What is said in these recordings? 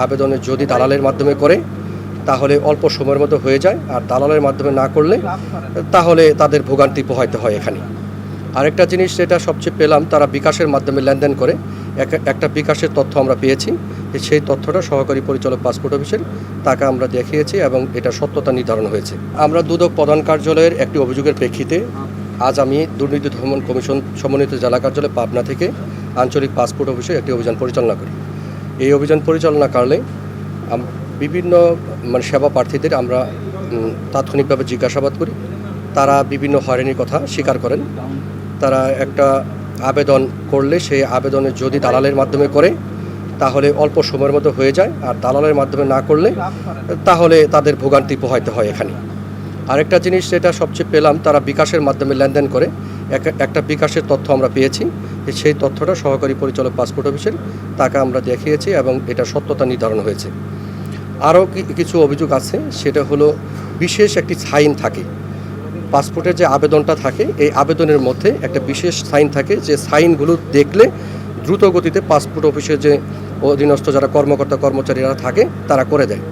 আবেদনের যদি দালালের মাধ্যমে করে, তাহলে অল্প সময়ের মধ্যে হয়ে যায়। আর দালালের মাধ্যমে না করলে, তাহলে তাদের ভোগান্তি পোহাইতে হয় এখানে। আরেকটা জিনিস যেটা সবচেয়ে পেলাম, তারা বিকাশের মাধ্যমে লেনদেন করে। এক- একটা বিকাশের তথ্য আমরা পেয়েছি। সেই তথ্যটা সহকারী পরিচালক পাসপোর্ট অফিসের, তাকে আমরা দেখিয়েছি এবং এটা সত্যতা নির্ধারণ হয়েছে। আমরা দুদক প্রধান কার্যালয়ের একটি অভিযোগের প্রেক্ষিতে আজ আমি দুর্নীতি দমন কমিশন সমন্বিত জেলা কার্যালয় পাবনা থেকে আঞ্চলিক পাসপোর্ট অফিসে একটি অভিযান পরিচালনা করি। এই অভিযান পরিচালনা আম- বিভিন্ন মানে সেবা প্রার্থীদের আমরা তাৎক্ষণিকভাবে জিজ্ঞাসাবাদ করি। তারা বিভিন্ন হয়রানির কথা স্বীকার করেন। তারা একটা আবেদন করলে সেই আবেদনে যদি দালালের মাধ্যমে করে, তাহলে অল্প সময়ের মধ্যে হয়ে যায়। আর দালালের মাধ্যমে না করলে, তাহলে তাদের ভোগান্তি পোহাইতে হয় এখানে। আরেকটা জিনিস যেটা সবচেয়ে পেলাম, তারা বিকাশের মাধ্যমে লেনদেন করে। একটা বিকাশের তথ্য আমরা পেয়েছি সেই তথ্যটা সহকারী পরিচালক পাসপোর্ট অফিসের, তাকে আমরা দেখিয়েছি এবং এটা সত্যতা নির্ধারণ হয়েছে। আরও কিছু অভিযোগ আছে, সেটা হলো বিশেষ একটি সাইন থাকে। পাসপোর্টের যে আবেদনটা থাকে, এই আবেদনের মধ্যে একটা বিশেষ সাইন থাকে, যে সাইনগুলো দেখলে দ্রুত গতিতে পাসপোর্ট অফিসের যে অধীনস্থ যারা কর্মকর্তা, কর্মচারীরা থাকে, তারা করে দেয়।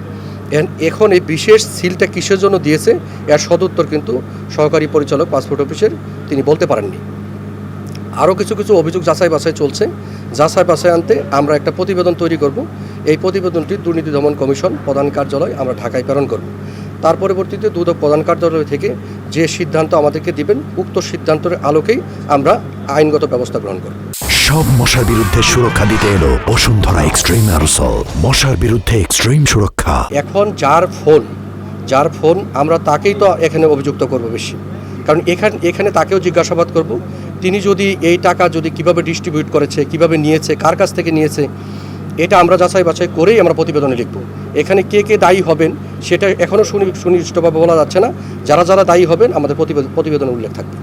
এখন এই বিশেষ সিলটা কিসের জন্য দিয়েছে? এর সদুত্তর কিন্তু সহকারী পরিচালক, পাসপোর্ট অফিসের, তিনি বলতে পারেননি। আরও কিছু কিছু অভিযোগ যাচাই বাছাই চলছে। যাচাই বাছাই আনতে আমরা একটা প্রতিবেদন তৈরি করব। এই প্রতিবেদনটি দুর্নীতি দমন কমিশন, প্রধান কার্যালয়, আমরা ঢাকায় প্রেরণ করব। তার পরবর্তীতে দুদক প্রধান কার্যালয় থেকে যে সিদ্ধান্ত আমাদেরকে দিবেন, উক্ত সিদ্ধান্তের আলোকেই আমরা আইনগত ব্যবস্থা গ্রহণ করব। সব মশার বিরুদ্ধে সুরক্ষা দিতে এলো বসুন্ধরা এক্সট্রিম অ্যারোসল। মশার বিরুদ্ধে এক্সট্রিম সুরক্ষা। এখন যার ফোন যার ফোন আমরা তাকেই তো এখানে অভিযুক্ত করব বেশি। কারণ এখানে এখানে তাকেও জিজ্ঞাসাবাদ করব। তিনি যদি এই টাকা যদি কীভাবে ডিস্ট্রিবিউট করেছে, কীভাবে নিয়েছে, কার কাছ থেকে নিয়েছে, এটা আমরা যাচাই বাছাই করেই আমরা প্রতিবেদনে লিখব। এখানে কে কে দায়ী হবেন, সেটা এখনও সুনি সুনির্দিষ্টভাবে বলা যাচ্ছে না। যারা যারা দায়ী হবেন, আমাদের প্রতিবেদন উল্লেখ থাকবে।